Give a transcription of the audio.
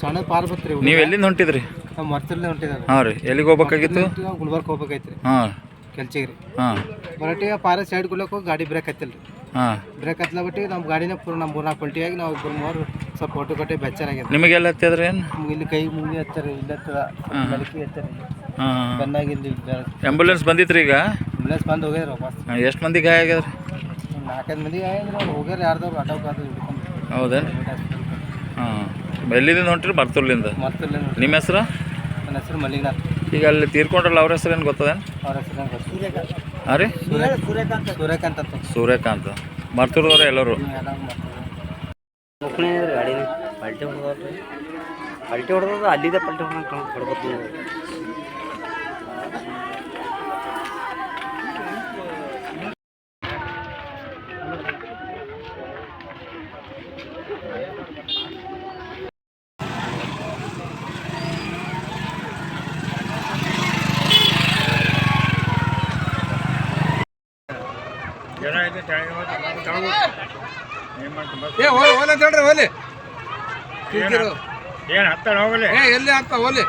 ಸಣ್ಣ ಪಾರ್ ಬತ್ರಿ ನೀವು ಎಲ್ಲಿಂದ ಹೊಂಟಿದ್ರಿ? ನಾವು ಮರ್ತಲ್ಲೇ ಹೊಂಟಿದ್ದಾರೆ ಹಾಂ ರೀ. ಎಲ್ಲಿಗೆ ಹೋಗ್ಬೇಕಾಗಿತ್ತು? ಗುಲ್ಬರ್ಗ ಹೋಗ್ಬೇಕೈತ್ರಿ ಹಾಂ. ಕೆಲ್ಚಿಗೆ ರೀ ಹಾಂ. ಬರಟಿಗೆ ಪಾರ ಸೈಡ್ ಗುಲಕ್ಕೆ ಹೋಗಿ ಗಾಡಿ ಬ್ರೇಕ್ ಹತ್ತಿಲ್ರಿ. ಹಾಂ. ಬ್ರೇಕ್ ಹತ್ತಲ ಬಿಟ್ಟು ನಮ್ಮ ಗಾಡಿನ ಪೂರ ನಮ್ಮ ಮೂರ್ನಾಲ್ಕು ಪಲ್ಟಿಯಾಗಿ ನಾವು ಇಬ್ಬರು ಮೂರು ಸ್ವಲ್ಪ ಫೋಟೋ ಕಟ್ಟಿ ಬೆಚ್ಚನಾಗಿದೆ ನಿಮಗೆಲ್ಲ ಹತ್ತಿದ್ರಿ ಏನು? ನಮ್ಗೆ ಇಲ್ಲಿ ಕೈ ಮುಂದೆ ಹತ್ತಾರೆ ಇಲ್ಲ ಹತ್ತದ ಮಲಕಿ ಹತ್ತಾರೆ. ಹಾಂ. ಇಲ್ಲಿ ಆ್ಯಂಬುಲೆನ್ಸ್ ಬಂದಿತ್ರಿ ಈಗ? ಆಂಬುಲೆನ್ಸ್ ಬಂದು ಹೋಗ್ಯಾರ ವಾಪಸ್. ಎಷ್ಟು ಮಂದಿ ಗಾಯ ಆಗ್ಯದ್ರಿ ನಾಲ್ಕೈದು ಮಂದಿ ಆಗಿದ್ರು ಆಗಿದ್ರೆ ಹೋಗ್ಯಾರ ಯಾರ್ದವ್ರು ಆಟೋ ಕಾದು ಹಿಡ್ಕೊಂಡು ಹೌದೇನು ಹಾಂ. ಎಲ್ಲಿಂದ ಹೊಂಟ್ರಿ? ಬರ್ತೂರ್ಲಿಂದ ಮರ್ತಲ್ಲೇ ನಿಮ್ಮ ಹೆಸ್ರು? ನನ್ನ ಹೆಸರು ಮಲ್ಲಿನಾಥ್ ಈಗ ಅಲ್ಲಿ ತೀರ್ಕೊಂಡ್ರಲ್ಲ ಅವ್ರ ಹೆಸರು ಏನು ಗೊತ್ತದೇನು? ಅವ್ರ ಹೆಸರು ಸೂರ್ಯಕಾಂತ್. ಹಾಂ ರೀ? ಸೂರ್ಯಕಾಂತ್. ಸೂರ್ಯಕಾಂತ್. ಅಂತ. ಸೂರ್ಯಕಾಂತ್. ಮರ್ತೂರ್ದವ್ರೆ ಎಲ್ಲರೂ? ಮುಖಣಿ ಗಾಡಿ ಪಲ್ಟಿ ಹೊಡೆದ್ರಿ ಪಲ್ಟಿ ಹೊಡೆದ ಅಲ್ಲಿದೆ ಪಲ್ಟಿ ಹೊಡೆದ ಹೊಡ್ಬೇಕು ಏ ಹೋಲಿ ಹೋಲಿ ಅಂತ ಹೇಳ್ರಿ ಹೋಲಿ. ಏನು ಹತ್ತಾಳ ಹೋಗಲಿ. ಏ ಎಲ್ಲಿ ಆಗ್ತಾ ಹೋಲಿ.